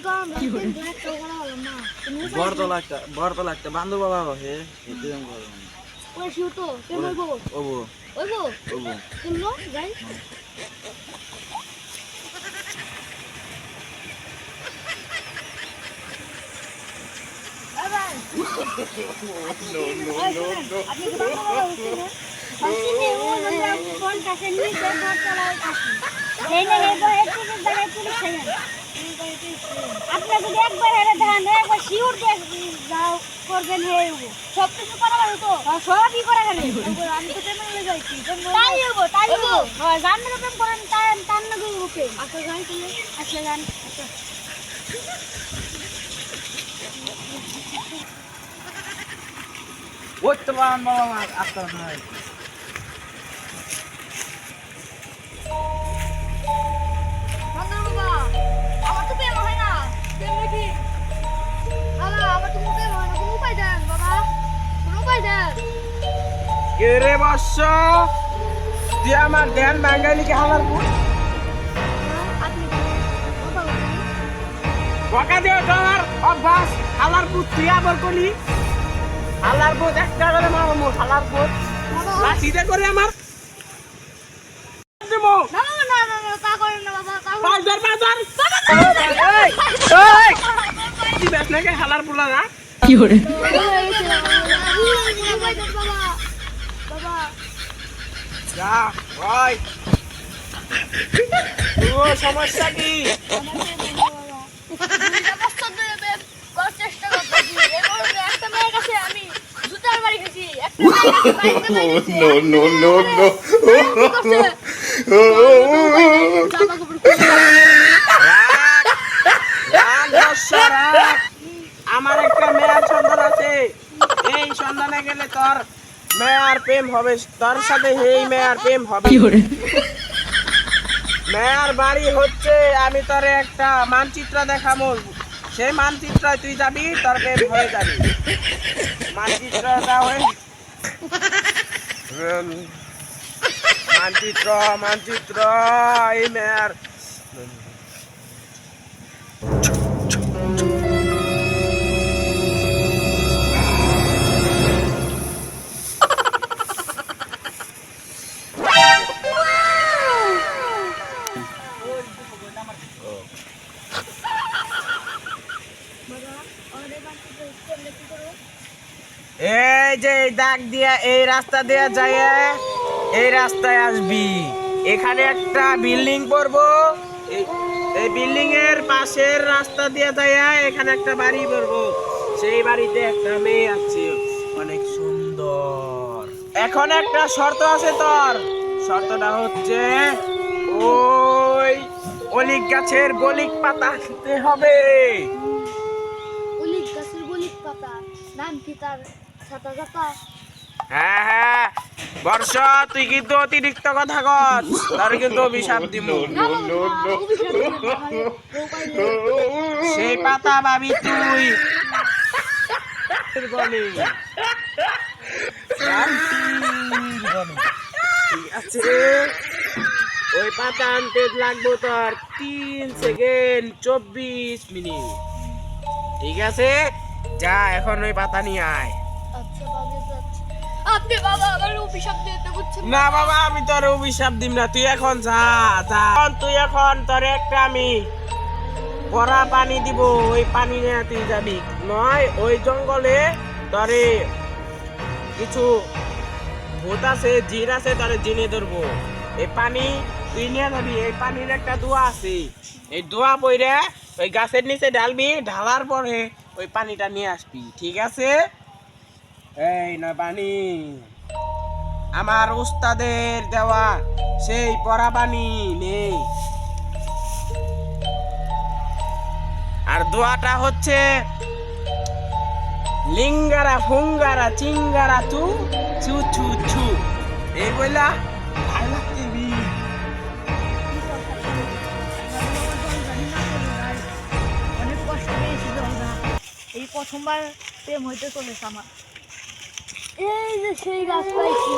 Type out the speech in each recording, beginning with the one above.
করাম একটা কোনো বান্ধব বাবা হে ওই শিউ তো প্রেম হইব ওবো হইব ওবো শুনলো যাই আপনি কি বাবা বাবা হচ্ছেন না? হচ্ছেন না, ও আমরা ফোন কাছে নিয়ে যে চালাও কাছে। এই না, এরপর একটু দাঁড়ায় পুলিশ থাকেন। আপনি যদি একবার হেরে ধান একবার শিউর দিয়ে যাও করবেন হে সব কিছু করা গেল তো? সবই করা গেল আমি তো যাইছি। তাই হব তাই হব হ্যাঁ প্রেম করেন তাই তার না গো ওকে আচ্ছা আচ্ছা জান আচ্ছা ওই তো বাবা আস্তে আস্তে কে রে বর্ষ তুই আমার ধ্যান বাঙালি কে হালার বলছেন বকা দিও তোমার অভ্যাস। হালার পুত তুই আবার কলি হালার পুত একটা করে মারো মোর হালার পুত লাঠিতে করে আমার। না না না না না তা করেন না বাবা তা করেন বাজার বাজার এই এই। তুই বেশ নাকি হালার পুলা না? কি করে ও আমার একটা এই সন্ধানে গেলে তোর মেয়ার প্রেম হবে তোর সাথে এই মেয়ার প্রেম হবে। মেয়ার বাড়ি হচ্ছে আমি তোর একটা মানচিত্র দেখাবো। সেই মানচিত্র তুই যাবি তোর প্রেম হয়ে যাবি। মানচিত্রটা হয়ে মানচিত্র মানচিত্র এই মেয়ার এই যে এই দাগ দিয়া, এই রাস্তা দিয়া যায় এই রাস্তায় আসবি। এখানে একটা বিল্ডিং পড়ব এই- বিল্ডিং এর পাশের রাস্তা দিয়ে যায় এখানে একটা বাড়ি পড়ব সেই বাড়িতে একটা মেয়ে আছে। অনেক সুন্দর। এখন একটা শর্ত আছে তোর। শর্তটা হচ্ছে ওই অলিক গাছের গলিক পাতা খেতে হবে উলিক গাছের গলিক পাতা নাম কি তার ছাতা ছাতা হ্যাঁ হ্যাঁ। বর্ষ তুই কিন্তু অতিরিক্ত কথা কর তার কিন্তু অভিশাপ দিব। সেই পাতা ভাবি তুই। বলি। আছে। ওই পাতা আনতে লাগবো তোর তিন সেকেন্ড চব্বিশ মিনিট। ঠিক আছে? যা এখন ওই পাতা নিয়ে আয়। আচ্ছা বাবা যাচ্ছি। আপনি বাবা আমার অভিশাপ দিতে বুঝছেন না বাবা আমি তোর অভিশাপ দিম না তুই এখন যা যা। তুই এখন তোর একটা আমি পরা পানি দিব ওই পানি নিয়ে তুই যাবি। নয় ওই জঙ্গলে তোরে কিছু ভূত আছে জিন আছে তোরে জিনে ধরবো। এই পানি তুই নিয়ে যাবি এই পানির একটা দোয়া আছে। এই দোয়া বইরে ওই গাছের নিচে ঢালবি ঢালার পরে ওই পানিটা নিয়ে আসবি, ঠিক আছে? এই না পানি আমার উস্তাদের দেওয়া সেই পরা পানি নেই আর দোয়াটা হচ্ছে, লিঙ্গারা ফুঙ্গারা চিঙ্গারা তু ছু ছু ছু এই বইলা লাগতে প্রথমবার প্রেম হইতে চলেছে আমার। এই যে সেই গাছ পাইছি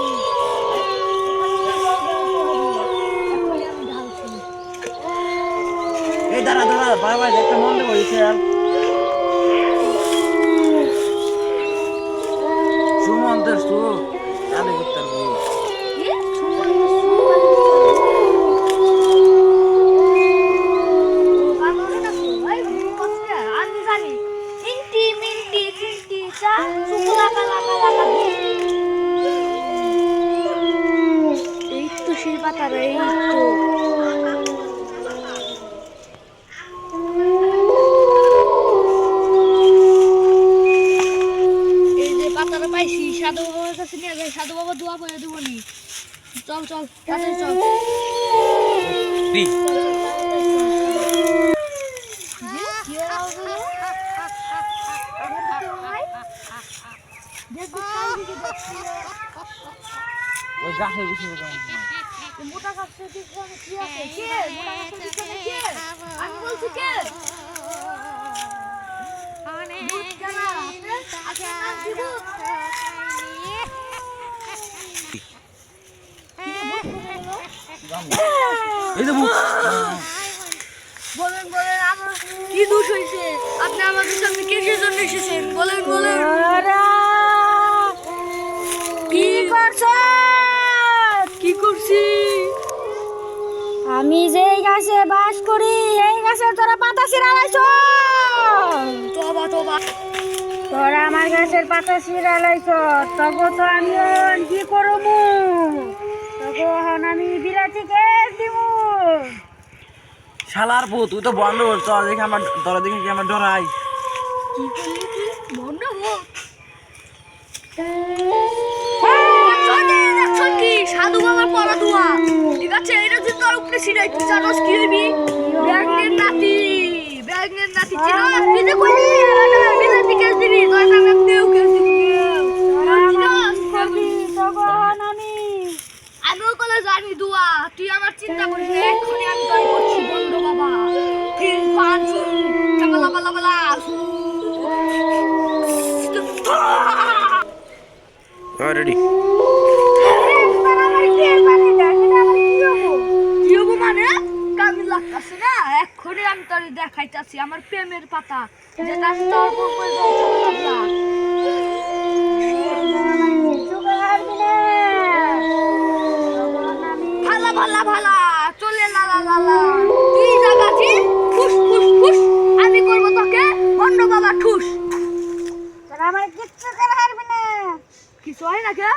এই দাঁড়া দাঁড়া বাবা একটা মন্দ করেছে আর সুমন্তের সু আলে করতে আমি জানি ইন্টি মিন্টি চিন্টি চা শুকলা কালা কালা কালা এই তো সেই পাতার এই যে পাতাটা পাইছি সাধু বাবার কাছে নিয়ে যাই সাধু বাবা দোয়া করে দেবো নি। চল চল তাড়াতাড়ি চল ওই গাছের বিষয়ে আমি বলছি কে? গেলো? এই যে বলেন বলেন আমার কি দোষ হয়েছে? আপনি আমাদের সামনে কিসের জন্য এসেছেন। বলেন বলেন। কি করছ কি করছি? আমি যেই গাছে বাস করি এই গাছের তোরা পাতা ছিড়ালাইছ তোবা তোবা। তোরা আমার গাছের পাতা ছিড়ালাইছ তবু তো আমি কি করব? তখন আমি বিলাতি কেস দিব। শালার বউ তুই তো বন্ধ কর চল দেখে আমার দরা দেখে কি আমার ডরাই কি করলি তুই? বন্ধ সাধু বাবার পড়া দোয়া ঠিক আছে এটা যদি তোর উপরে ছিড়াই। তুই জানোস কি হইবি? ব্যাগনের নাতি ব্যাগনের নাতি। চিনোস তুই যে কইলি কেস দিবি? তোর নামে কেউ কেস দিবি আমিও কলে জানি দোয়া তুই আমার চিন্তা করিস না আমি তোর করছি রেডি কি হব মানে কামি লাগতাছে না এক্ষুনি আমি তোর দেখাইতাছি আমার প্রেমের পাতা। যেটা আমি তোর উপর করে দেবো চাপালা ভালা ভালা ভালা চলে লা লা লা লা। তুই জাগাছি ফুস ফুস ফুস আমি করব তোকে বন্ধ বাবা ঠুস। আমার কিচ্ছু করে না। কিছু হয় না কে?